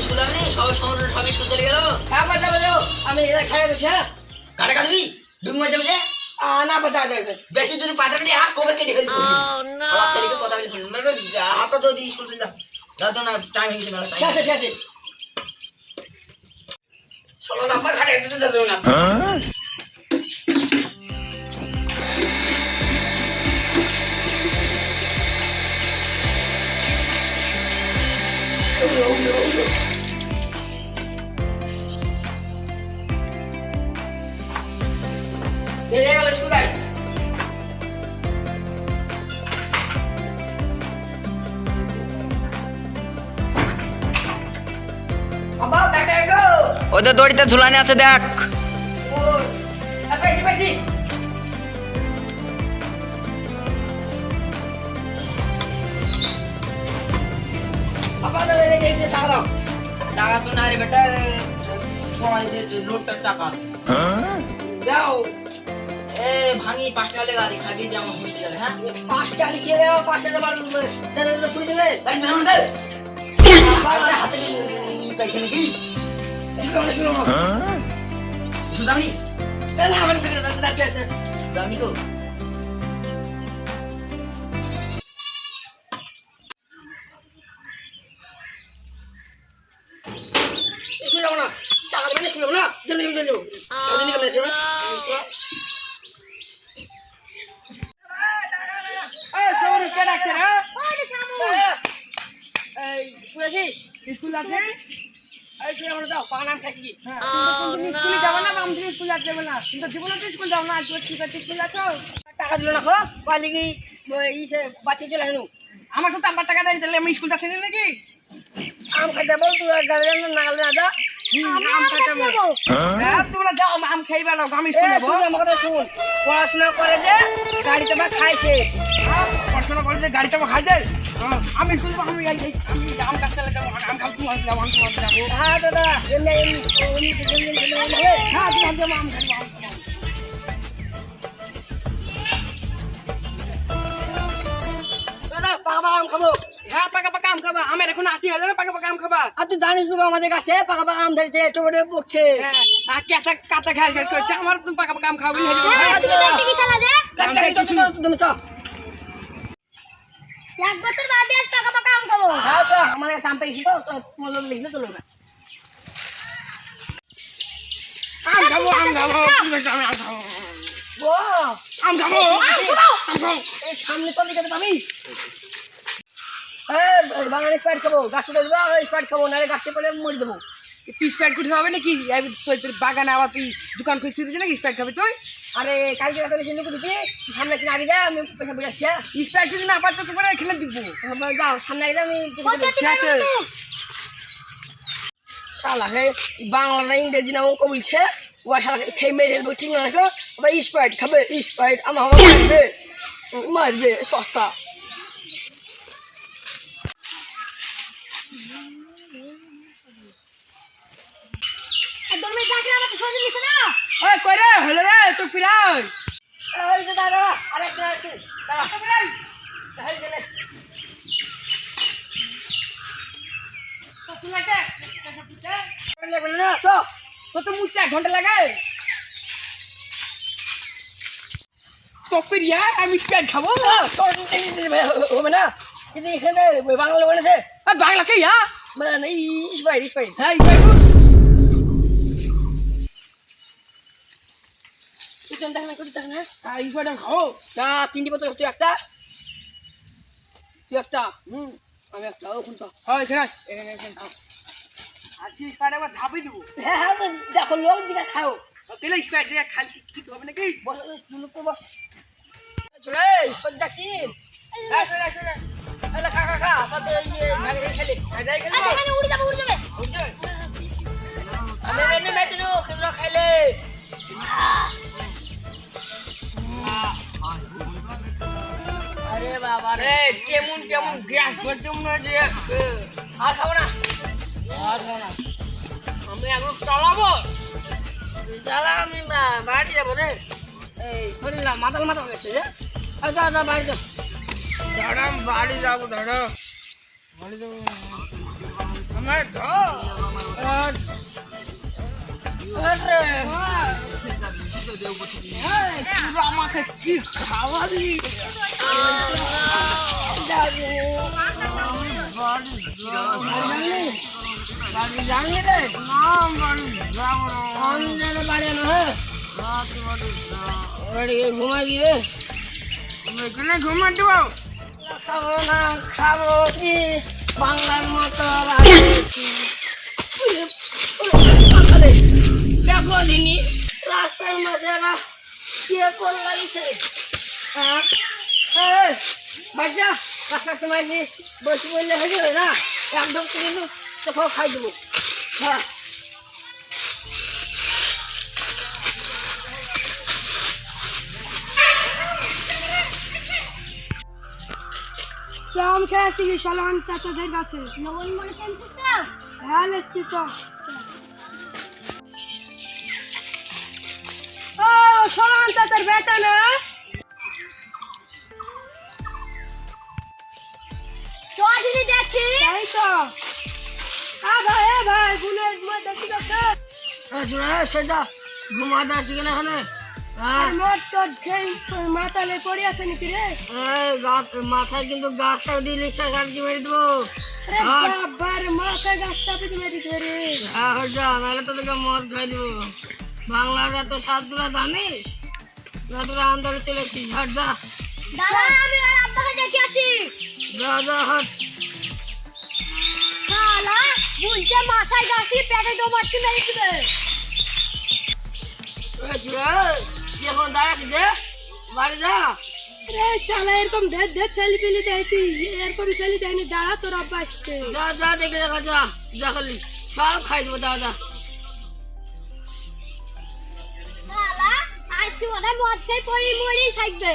শুনলামনি সবাই সমুদ্র সবাই স্কুল চলে গেল হ্যাঁ বাজা বাজাও আমি এটা খেয়ে গেছি হ্যাঁ কাটা কাটবি ডুব মজা আহ, না বাজা বাজা বেশি যদি পাতা কাটি হাত কবে কেটে ফেলবি কথা বলি মানে হাতটা তো দিয়ে স্কুল যা তো না টাইম হয়ে গেছে মেলা আছে ষোলো নাম্বার খাটে এটা তো যাবে না। বেরিয়ে ওদের দড়িতে ঝুলানি আছে দেখ। টাকা তো না রে বেটা টাকা। এ ভাঙি পাঁচ লেগে আদি খাবি যে আমার ঘুরতে যাবে হ্যাঁ? পাঁচটা গাড়ি ধরে হাতে নাকি যাবনি না আমার যাবনি কো যাব না টাকা দেবেন স্কুল না জন্য যাব ডাকছে রে স্কুল আছে এই শুনে আমরা যাও পাকা নাম খাইছি কি স্কুলে যাব না বাম থেকে স্কুল আর যাবে না। কিন্তু জীবনে তো স্কুল যাও না আজ কি করতে স্কুল আছো টাকা দিল না খো পালি কি ইসে বাচ্চা চলে আসলো। আমার তো টাকা দেয় তাহলে আমি স্কুল যাচ্ছি না নাকি? আম খাইতে বল তুই গাড়ি না গালে না যা আম হ্যাঁ তোমরা যাও আম খাই বেড়াও আমি এ যাব। আমার কথা শুন পড়াশোনা করে যে গাড়িতে বা খাইছে। হ্যাঁ, পড়াশোনা করে যে গাড়ি চাপা খাই যায় হ্যাঁ, আমি স্কুল যাব আমি আমি আম কাটতে যাব আম খাও তোমার যাব আম তোমার যাব হ্যাঁ দাদা এমনি এমনি হ্যাঁ তোমার যাব আম খাব আম পাকা আম খাব। হ্যাঁ পাকা পাকা আম খাবা। আমার এখন আটি হাজার পাকা পাকা আম খাবা। আর তুই জানিস না আমাদের কাছে পাকা পাকা আম ধরেছে টোমেটো পড়ছে হ্যাঁ আর কাঁচা কাঁচা ঘাস ঘাস করছে। আমার তুমি পাকা পাকা আম খাবি তুমি চালা তুমি এক বছর বাদে আজ পাকা পাকা আম খাব। হ্যাঁ চ আমার কাছে আম পেয়েছি তো তো লিখলে চলো না আম খাব আম খাব আমি আম খাব। ও আম খাব আম খাব এই সামনে চলে যেতে পাবি বাগানে স্পাইট খাব গাছে দেবো স্পাইট খাব নাহলে গাছতে পড়ে মরে দেবো তুই স্প্রাইট করতে হবে নাকি? তুই তোর বাগানে আবার তুই দোকান খুলছিস নাকি স্প্রাইট খাবি তুই? আরে কালকে রাতে ঢুকে দিচ্ছি তুই সামনে আসিস আগে যা আমি পয়সা বুঝে আসছি হ্যাঁ? স্প্রাইট যদি না পাচ্ছ তোকে খেলে দিব। তারপর যাও সামনে আগে যা, আমি ঠিক আছে। শালা হে বাংলা না ইংরেজি না অঙ্ক বলছে ও শালা খেয়ে মেরে ফেলব ঠিক না? দেখো আবার স্প্রাইট খাবে স্প্রাইট আমার আমার মারবে মারবে সস্তা একদম এই দেখে আমার তো সহজে নিছে না ওই কই রে হলো রে তুই পিরাই এই যে দাদা আরেকটা আছে দাদা এই যে নে। তুই লাগে লাগবে না চ তো তো মুখতে এক ঘণ্টা লাগে তো আমি স্প্রাইট খাব হবে না কিন্তু এখানে বাংলা বলেছে আর বাংলা কে ইয়া মানে স্প্রাইট স্প্রাইট হ্যাঁ স্প্রাইট তুই দেখ না তুই দেখ না হ্যাঁ স্প্রাইট খাও না তিনটি বোতল তুই একটা তুই একটা হুম আমি একটা ওখান চ হয় এখানে এখানে এখানে আজকে স্প্রাইট আবার ঝাঁপি দেবো। হ্যাঁ হ্যাঁ তো দেখো লোক দিকে খাও। তাহলে স্প্রাইট দিয়ে খালি কিছু হবে নাকি? বস লোক তো বস। চলে সজ্জাছি হ্যাঁ শোনা শোনা তাহলে খা খা খা তাতে ইয়ে ঝাগড়ে খেলে। আচ্ছা এখানে উড়ে যাবে উড়ে যাবে। আমি এনে মেদিনু কিন্তু খাইলে। রে বাবা রে। কেমন কেমন গ্যাস করছে মনে হচ্ছে আর খাব না। আমি এখন চালাবো চালা আমি বাড়ি যাব রে এই শুনলাম মাতাল মাতাল গেছে যে যা যা বাড়ি যা দাঁড়া বাড়ি যাব দাঁড়া বাড়ি যাব আমার আমাকে কি খাওয়াবি যাবি হ্যাঁ। বাড়ি গিয়ে ঘুমাতে দেবো খাব না খাব কি বাংলার মতো দেখো দিনি রাস্তার মাঝে কে পড় লাগিছে হ্যাঁ বাচ্চা রাস্তার সময় এসে বসে বললে হয়ে যাবে না? এক ঢুকতে কিন্তু কোথাও খাই দেবো। হ্যাঁ চাম খেয়ে আসি সালাম চাচাদের কাছে। নবন মনে কেমছিস তো? হ্যাঁ এসছি চ ও চাচার বেটা না? তো? আ ভাই এ ভাই মধ্যে সেটা কিনা মোট তোর খেয়ে মাতালে পড়ে আছে নাকি রে? মাথায় কিন্তু গাছটা দিলে সে কাটকে মেরে দেবো। আরে আর? বাবার মাথা গাছ চাপে তুমি এদিকে রে। হ্যাঁ যা নাহলে তো তোকে মদ খাই দেবো। বাংলার সাতগুলা জানিস? না তোরা আন্দোলনে চলে হাট যা। দাদা আমি আর আব্বাকে দেখে আসি। যা যা হাট। শালা বুঝছে মাথায় গাছি পেটে ডোমাটকে মেরে দিবে এখন দাঁড়াচ্ছিস রে বাড়ি যা। রে শালা এরকম ধের ধের ছেলে পেলে দিয়েছি এরকম ছেলে দেয়নি দাঁড়া তোর আব্বা আসছে যা যা দেখে দেখা যা যা খালি। সব খাই দেবো যা যা। শালা ওরা মদ খেয়ে পড়ি মরি থাকবে।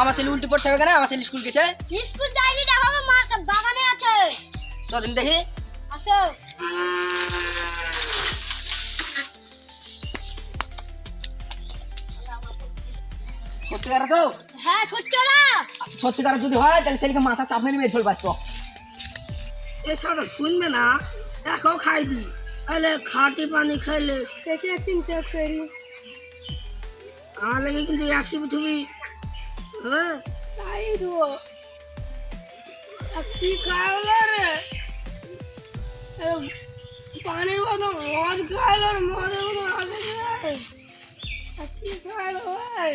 আমার ছেলে উল্টি পড়তে হবে কেন আমার ছেলে স্কুল গেছে। স্কুল যায়নি দেখো গা, মা বাগানে আছে। চদিন দেখি। আসো। সত্যিকার তো? হ্যাঁ সত্যি সত্যিকার যদি হয় তাহলে ছেলেকে মাথা চাপ মেরে এসব শুনবে না? এখও খাই দি। তাহলে খাটি পানি খাইলে দেখে করি আমার লাগে কিন্তু একশো তুমি তাই দেবো কি খাওয়ালো রে এ, পানির মতো মদ খাইলো রে মদের মতো রে কি খাইলো ভাই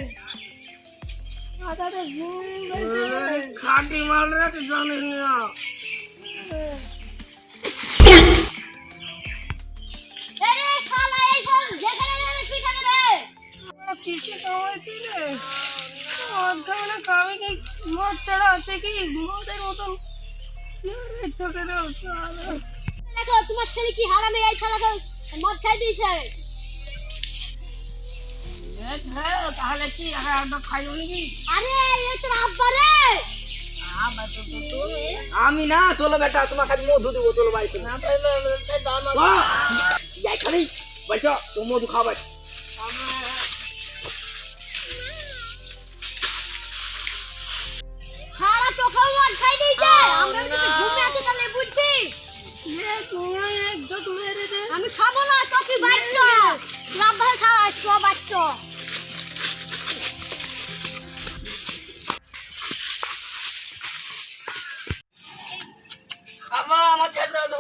খাওয়াইছি রে মদ খাবে না খাবে কি মদ ছাড়া আছে কি? মদের মতন। তোকে তোমার ছেলে কি হারামে এই শালাকে মদ খাই দিয়েছে? হ্যাঁ তাহলে কি নাকি? আরে তোর আব্বা রে! তুমি আমি না চলো বেটা তোমার খালি মধু দেবো চলো চলো। না খালি বলছো তো মধু খাবার বাচ্চ। আব্বা খাওয়াস তো বাচ্চ। আবা আমার ছেড়ে দাও তো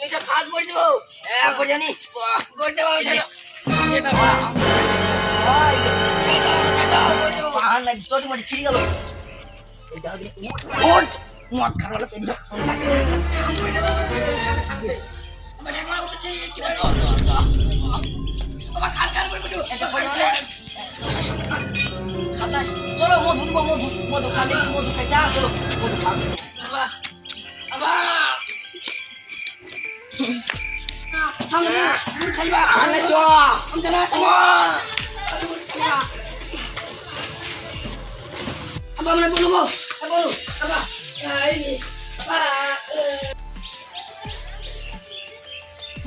নিজে ভাগ করে দেবো। এখন জানি। করে দেবো ছেড়ে ছেড়ে দাও ছেড়ে দাও ছেড়ে দাও করে দেবো। পাহাড় নাই চটি মাটি ছিঁড়ে গেল। এই দাও দিন ওট মদ খাওয়ালো পেন আমার একবার বলছে কি না চল চল চল বাবা খান খান করে দেবো এটা করে মানে খাতা চলো মধু দিব মধু মধু খালে কি মধু খাই চা চলো মধু খাও বাবা বাবা সামনে তুমি খেলবা আনে চ আমি জানা চ আবার আমরা বলব বলো আবার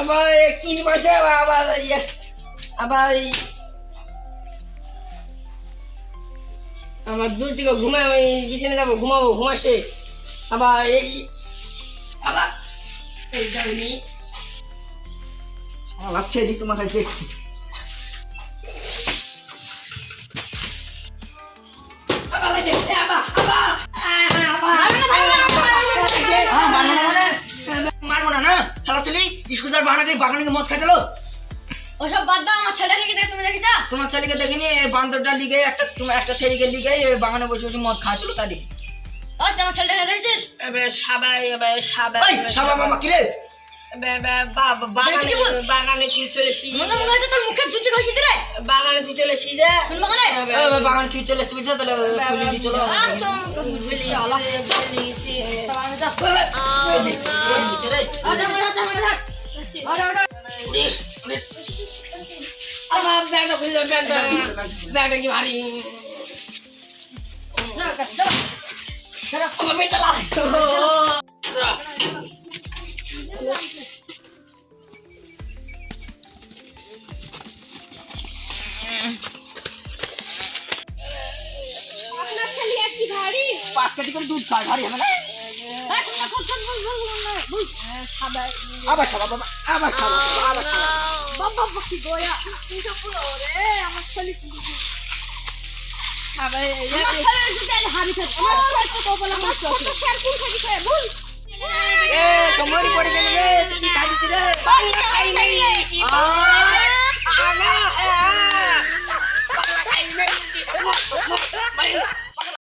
আবার কি মাছে আবার ইয়ে আবার আমার দু চিকো ঘুমায়, আমি বিছানে যাব, ঘুমাবো ঘুমাসে আবার এই আবার এই যাইনি আমার ছেলে তোমার কাছে দেখছি। মারবো না না? হ্যালো ছেলে স্কুল যার বাহানা করে বাগানে মদ খাই খাইছিল ওসব বাদ দাও আমার ছেলেকে দেখে তুমি দেখেছা তোমার ছেলেকে দেখিনি এই বান্দরটা লিগে একটা তোমার একটা ছেলেকে লিগে এই বাগানে বসে বসে মদ খাচ্ছিল তা দেখেছি আচ্ছা আমার ছেলেটাকে দেখেছিস? এবার সাবাই এবার সাবাই সাবা বাবা কিরে? বাগানে বাগানে তুই চলে মনে মনে তোর মুখে জুতি ঘষি দিলে বাগানে তুই চলে এসি বাগানে তুই চলে আসতে তাহলে তুই লিখি চলো আমরা ব্যাগটা খুলে ব্যাগটা ব্যাগটা কি ভারী আমার পেটটা লাগে পাঁচ করে দুধ খায় ভারী হবে না? আবার খাবা বাবা আবার খাবা আবার খাবা বাবা বাবা কি গোয়া। তুই পুরো রে আমার ছেলে আমার শেয়ার খাবি করে বল। এ তোমারই পড়ে গেল রে তুই কি খাই